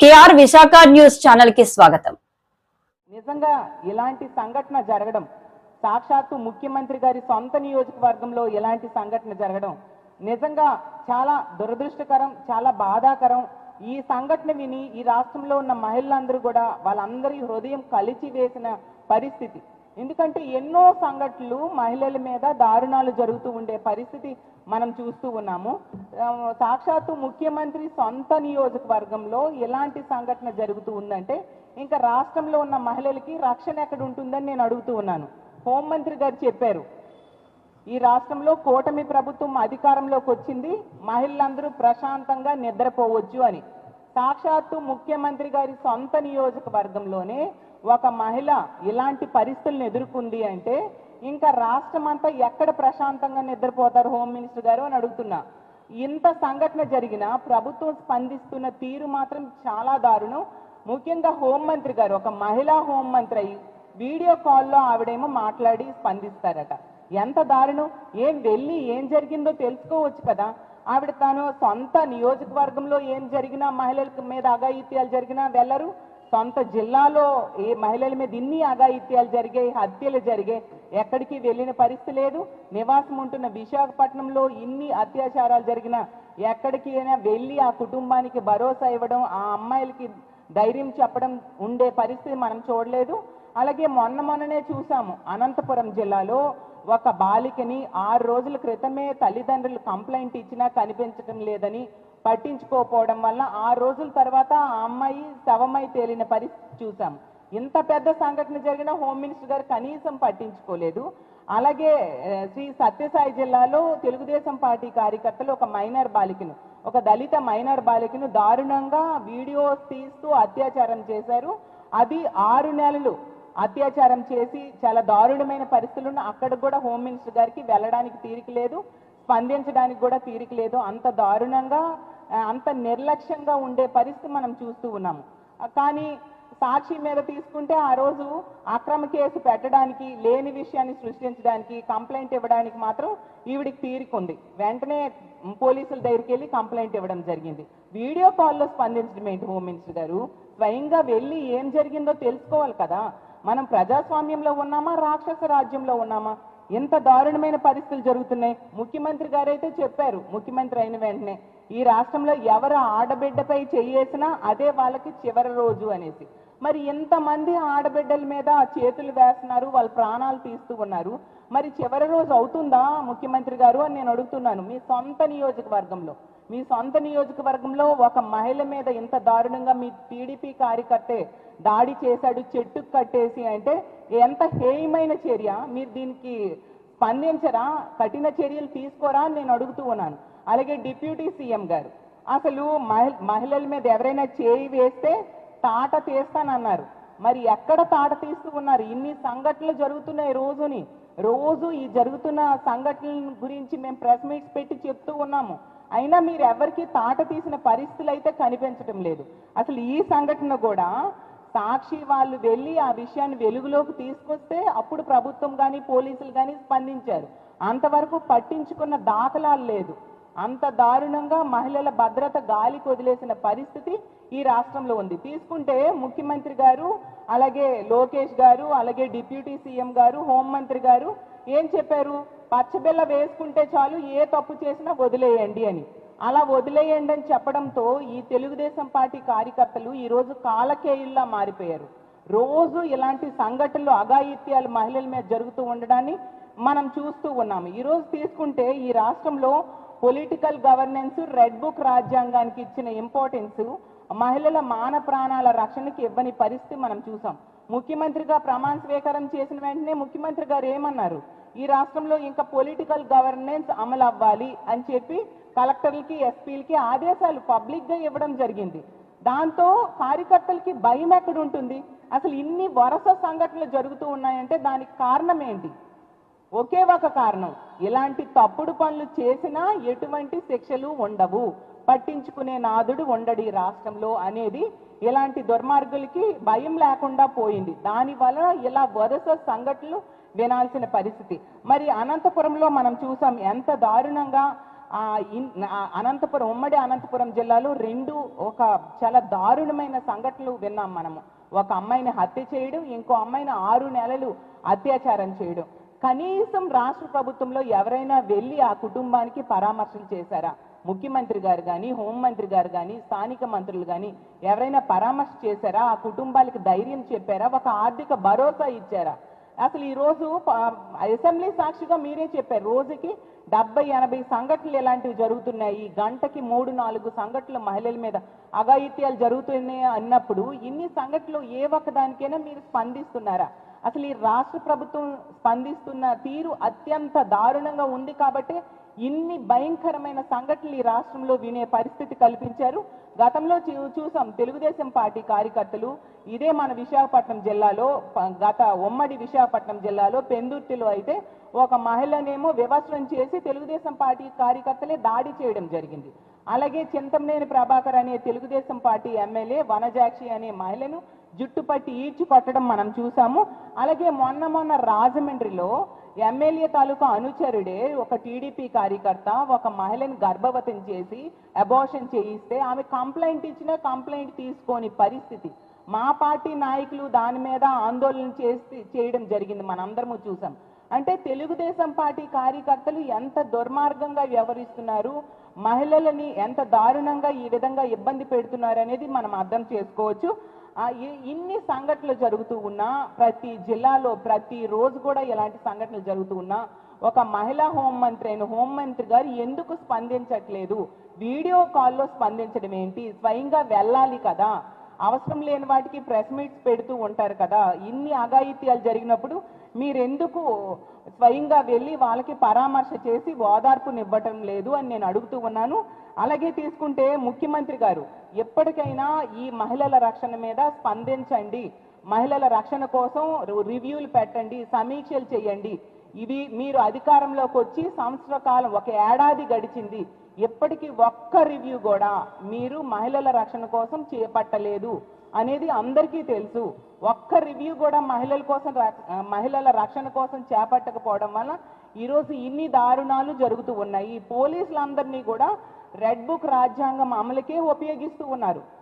KR Visakha news ఛానల్కి స్వాగతం. నిజంగా ఇలాంటి సంఘటన జరగడం సాక్షాత్తు ముఖ్యమంత్రి గారి సొంత నియోజకవర్గంలో ఇలాంటి సంఘటన జరగడం నిజంగా చాలా దురదృష్టకరం చాలా బాధాకరం. ఈ సంఘటన విని ఈ రాష్ట్రంలో ఉన్న మహిళలందరూ కూడా వాళ్ళందరి హృదయం కలిచి వేసిన పరిస్థితి. ఎందుకంటే ఎన్నో సంఘటనలు మహిళల మీద దారుణాలు జరుగుతూ ఉండే పరిస్థితి మనం చూస్తూ ఉన్నాము. సాక్షాత్తు ముఖ్యమంత్రి సొంత నియోజకవర్గంలో ఎలాంటి సంఘటన జరుగుతూ ఉందంటే ఇంకా రాష్ట్రంలో ఉన్న మహిళలకి రక్షణ ఎక్కడ ఉంటుందని నేను అడుగుతూ ఉన్నాను. హోంమంత్రి గారు చెప్పారు ఈ రాష్ట్రంలో కూటమి ప్రభుత్వం అధికారంలోకి వచ్చింది మహిళలందరూ ప్రశాంతంగా నిద్రపోవచ్చు అని. సాక్షాత్తు ముఖ్యమంత్రి గారి సొంత నియోజకవర్గంలోనే ఒక మహిళ ఇలాంటి పరిస్థితులను ఎదుర్కొంది అంటే ఇంకా రాష్ట్రం అంతా ఎక్కడ ప్రశాంతంగా నిద్రపోతారు హోమ్ మినిస్టర్ గారు అని అడుగుతున్నా. ఇంత సంఘటన జరిగినా ప్రభుత్వం స్పందిస్తున్న తీరు మాత్రం చాలా దారుణం. ముఖ్యంగా హోంమంత్రి గారు ఒక మహిళా హోంమంత్రి అయి వీడియో కాల్లో ఆవిడేమో మాట్లాడి స్పందిస్తారట. ఎంత దారుణం! ఏం వెళ్ళి ఏం జరిగిందో తెలుసుకోవచ్చు కదా. ఆవిడ తాను సొంత నియోజకవర్గంలో ఏం జరిగినా మహిళల మీద అఘాయిత్యాలు జరిగినా వెళ్ళరు. సొంత జిల్లాలో ఈ మహిళల మీద ఇన్ని అఘాయిత్యాలు జరిగాయి హత్యలు జరిగాయి ఎక్కడికి వెళ్ళిన పరిస్థితి లేదు. నివాసం ఉంటున్న విశాఖపట్నంలో ఇన్ని అత్యాచారాలు జరిగినా ఎక్కడికి అయినా వెళ్ళి ఆ కుటుంబానికి భరోసా ఇవ్వడం ఆ అమ్మాయిలకి ధైర్యం చెప్పడం ఉండే పరిస్థితి మనం చూడలేదు. అలాగే మొన్న మొన్ననే చూసాము అనంతపురం జిల్లాలో ఒక బాలికని ఆరు రోజుల క్రితమే తల్లిదండ్రులు కంప్లైంట్ ఇచ్చినా కనిపించడం లేదని పట్టించుకోకపోవడం వల్ల ఆ రోజుల తర్వాత ఆ అమ్మాయి శవమై తేలిన పరిస్థితి చూసాం ఇంత పెద్ద సంఘటన జరిగిన హోమ్ మినిస్టర్ గారు కనీసం పట్టించుకోలేదు. అలాగే శ్రీ సత్యసాయి జిల్లాలో తెలుగుదేశం పార్టీ కార్యకర్తలు ఒక మైనర్ బాలికను ఒక దళిత మైనర్ బాలికను దారుణంగా వీడియోస్ తీస్తూ అత్యాచారం చేశారు. అది ఆరు నెలలు అత్యాచారం చేసి చాలా దారుణమైన పరిస్థితులను అక్కడ కూడా హోమ్ మినిస్టర్ గారికి వెళ్ళడానికి తీరిక లేదు. స్పందించడానికి కూడా తీరిక లేదు. అంత దారుణంగా అంత నిర్లక్ష్యంగా ఉండే పరిస్థితి మనం చూస్తూ ఉన్నాము. కానీ సాక్షి మీద తీసుకుంటే ఆ రోజు అక్రమ కేసు పెట్టడానికి లేని విషయాన్ని సృష్టించడానికి కంప్లైంట్ ఇవ్వడానికి మాత్రం ఈవిడికి తీరికుంది. వెంటనే పోలీసుల దగ్గరికి వెళ్ళి కంప్లైంట్ ఇవ్వడం జరిగింది. వీడియో కాల్లో స్పందించడం ఏంటి హోమ్ మినిస్టర్ గారు? స్వయంగా వెళ్ళి ఏం జరిగిందో తెలుసుకోవాలి కదా. మనం ప్రజాస్వామ్యంలో ఉన్నామా రాక్షస రాజ్యంలో ఉన్నామా? ఎంత దారుణమైన పరిస్థితులు జరుగుతున్నాయి. ముఖ్యమంత్రి గారైతే చెప్పారు. ముఖ్యమంత్రి అయిన వెంటనే ఈ రాష్ట్రంలో ఎవరు ఆడబిడ్డపై చేసినా అదే వాళ్ళకి చివరి రోజు అనేసి. మరి ఎంతమంది ఆడబిడ్డల మీద చేతులు వేస్తున్నారు వాళ్ళ ప్రాణాలు తీస్తూ ఉన్నారు. మరి చివరి రోజు అవుతుందా ముఖ్యమంత్రి గారు అని నేను అడుగుతున్నాను. మీ సొంత నియోజకవర్గంలో మీ సొంత నియోజకవర్గంలో ఒక మహిళ మీద ఇంత దారుణంగా మీ టీడీపీ కార్యకర్తే దాడి చేశాడు చెట్టుకు కట్టేసి అంటే ఎంత హేయమైన చర్య? మీరు దీనికి స్పందించరా? కఠిన చర్యలు తీసుకోరా అని నేను అడుగుతూ ఉన్నాను. అలాగే డిప్యూటీ సీఎం గారు. అసలు మహి- మహిళల మీద ఎవరైనా చేయి వేస్తే తాట తీస్తానన్నారు. మరి ఎక్కడ తాట తీస్తూ ఉన్నారు? ఇన్ని సంఘటనలు జరుగుతున్నాయి రోజుని. రోజు ఈ జరుగుతున్న సంఘటనల గురించి మేము ప్రెస్ మీట్స్ పెట్టి చెప్తూ ఉన్నాము. అయినా మీరు ఎవరికి తాట తీసిన పరిస్థితులు అయితే కనిపించడం లేదు. అసలు ఈ సంఘటన కూడా సాక్షి వాళ్ళు వెళ్ళి ఆ విషయాన్ని వెలుగులోకి తీసుకొస్తే అప్పుడు ప్రభుత్వం కానీ పోలీసులు కానీ స్పందించారు. అంతవరకు పట్టించుకున్న దాఖలాలు లేదు. అంత దారుణంగా మహిళల భద్రత గాలికి వదిలేసిన పరిస్థితి ఈ రాష్ట్రంలో ఉంది. తీసుకుంటే ముఖ్యమంత్రి గారు అలాగే లోకేష్ గారు అలాగే డిప్యూటీ సీఎం గారు హోంమంత్రి గారు ఏం చెప్పారు? పచ్చబిల్ల వేసుకుంటే చాలు ఏ తప్పు చేసినా వదిలేయండి అని. అలా వదిలేయండి అని చెప్పడంతో ఈ తెలుగుదేశం పార్టీ కార్యకర్తలు ఈరోజు కాలకేయుల్లా మారిపోయారు. రోజు ఇలాంటి సంఘటనలు అఘాయిత్యాలు మహిళల మీద జరుగుతూ ఉండడాన్ని మనం చూస్తూ ఉన్నాము. ఈరోజు తీసుకుంటే ఈ రాష్ట్రంలో పొలిటికల్ గవర్నెన్స్ రెడ్ బుక్ రాజ్యాంగానికి ఇచ్చిన ఇంపార్టెన్స్ మహిళల మాన ప్రాణాల రక్షణకి ఇవ్వని పరిస్థితి మనం చూసాం. ముఖ్యమంత్రిగా ప్రమాణ స్వీకారం చేసిన వెంటనే ముఖ్యమంత్రి గారు ఏమన్నారు? ఈ రాష్ట్రంలో ఇంకా పొలిటికల్ గవర్నెన్స్ అమలు అవ్వాలి అని చెప్పి కలెక్టర్లకి ఎస్పీలకి ఆదేశాలు పబ్లిక్గా ఇవ్వడం జరిగింది. దాంతో కార్యకర్తలకి భయం ఎక్కడుంటుంది అసలు ఇన్ని వరుస సంఘటనలు జరుగుతూ ఉన్నాయంటే దానికి కారణం ఏంటి? ఒకే ఒక కారణం. ఇలాంటి తప్పుడు పనులు చేసినా ఎటువంటి శిక్షలు ఉండవు. పట్టించుకునే నాదుడు ఉండడు రాష్ట్రంలో అనేది ఇలాంటి దుర్మార్గులకి భయం లేకుండా పోయింది. దానివల్ల ఇలా వరుస సంఘటనలు వినాల్సిన పరిస్థితి. మరి అనంతపురంలో మనం చూసాం ఎంత దారుణంగా అనంతపురం ఉమ్మడి అనంతపురం జిల్లాలో రెండు ఒక చాలా దారుణమైన సంఘటనలు విన్నాం మనము. ఒక అమ్మాయిని హత్య చేయడం ఇంకో అమ్మాయిని ఆరు నెలలు అత్యాచారం చేయడం. కనీసం రాష్ట్ర ప్రభుత్వంలో ఎవరైనా వెళ్ళి ఆ కుటుంబానికి పరామర్శలు చేశారా? ముఖ్యమంత్రి గారు కానీ హోంమంత్రి గారు కానీ స్థానిక మంత్రులు కానీ ఎవరైనా పరామర్శ చేశారా? ఆ కుటుంబాలకు ధైర్యం చెప్పారా? ఒక ఆర్థిక భరోసా ఇచ్చారా? అసలు ఈరోజు అసెంబ్లీ సాక్షిగా మీరే చెప్పారు. రోజుకి డెబ్బై ఎనభై సంఘటనలు ఇలాంటివి జరుగుతున్నాయి. గంటకి మూడు నాలుగు సంఘటనలు మహిళల మీద అఘాయిత్యాలు జరుగుతున్నాయి అన్నప్పుడు ఇన్ని సంఘటనలు ఏ ఒక్కదానికైనా మీరు స్పందిస్తున్నారా? అసలు ఈ రాష్ట్ర ప్రభుత్వం స్పందిస్తున్న తీరు అత్యంత దారుణంగా ఉంది కాబట్టి ఇన్ని భయంకరమైన సంఘటనలు ఈ రాష్ట్రంలో వినే పరిస్థితి కల్పించారు. గతంలో చూ- చూసాం తెలుగుదేశం పార్టీ కార్యకర్తలు ఇదే మన విశాఖపట్నం జిల్లాలో గత ఉమ్మడి విశాఖపట్నం జిల్లాలో పెందుర్తిలో అయితే ఒక మహిళనేమో వివస్త్రం చేసి తెలుగుదేశం పార్టీ కార్యకర్తలే దాడి చేయడం జరిగింది. అలాగే చింతమనేని ప్రభాకర్ అనే తెలుగుదేశం పార్టీ ఎమ్మెల్యే వనజాక్షి అనే మహిళను జుట్టుపట్టి ఈడ్చి కొట్టడం మనం చూసాము. అలాగే మొన్న మొన్న రాజమండ్రిలో ఎమ్మెల్యే తాలూకా అనుచరుడే ఒక టీడీపీ కార్యకర్త ఒక మహిళను గర్భవతం చేసి అబార్షన్ చేయిస్తే ఆమె కంప్లైంట్ ఇచ్చినా కంప్లైంట్ తీసుకోని పరిస్థితి. మా పార్టీ నాయకులు దాని మీద ఆందోళన చేసి చేయడం జరిగింది మనందరము చూసాం. అంటే తెలుగుదేశం పార్టీ కార్యకర్తలు ఎంత దుర్మార్గంగా వ్యవహరిస్తున్నారు మహిళలని ఎంత దారుణంగా ఈ విధంగా ఇబ్బంది పెడుతున్నారు అనేది మనం అర్థం చేసుకోవచ్చు. ఇన్ని సంఘటనలు జరుగుతూ ఉన్నా ప్రతి జిల్లాలో ప్రతి రోజు కూడా ఇలాంటి సంఘటనలు జరుగుతూ ఉన్నా ఒక మహిళా హోంమంత్రి అయిన హోంమంత్రి గారు ఎందుకు స్పందించట్లేదు? వీడియో కాల్లో స్పందించడం ఏంటి? స్వయంగా వెళ్ళాలి కదా. అవసరం లేని వాటికి ప్రెస్ మీట్స్ పెడుతూ ఉంటారు కదా. ఇన్ని అఘాయిత్యాలు జరిగినప్పుడు మీరెందుకు స్వయంగా వెళ్ళి వాళ్ళకి పరామర్శ చేసి ఓదార్పునివ్వటం లేదు అని నేను అడుగుతూ ఉన్నాను. అలాగే తీసుకుంటే ముఖ్యమంత్రి గారు ఎప్పటికైనా ఈ మహిళల రక్షణ మీద స్పందించండి. మహిళల రక్షణ కోసం రివ్యూలు పెట్టండి సమీక్షలు చేయండి. ఇవి మీరు అధికారంలోకి వచ్చి సంవత్సర కాలం ఒక ఏడాది గడిచింది. ఎప్పటికీ ఒక్క రివ్యూ కూడా మీరు మహిళల రక్షణ కోసం చేపట్టలేదు అనేది అందరికీ తెలుసు. ఒక్క రివ్యూ కూడా మహిళల కోసం రక్ష- మహిళల రక్షణ కోసం చేపట్టకపోవడం వల్ల ఈరోజు ఇన్ని దారుణాలు జరుగుతూ ఉన్నాయి. పోలీసులందరినీ కూడా రెడ్ బుక్ రాజ్యాంగం అమలుకే ఉపయోగిస్తూ ఉన్నారు.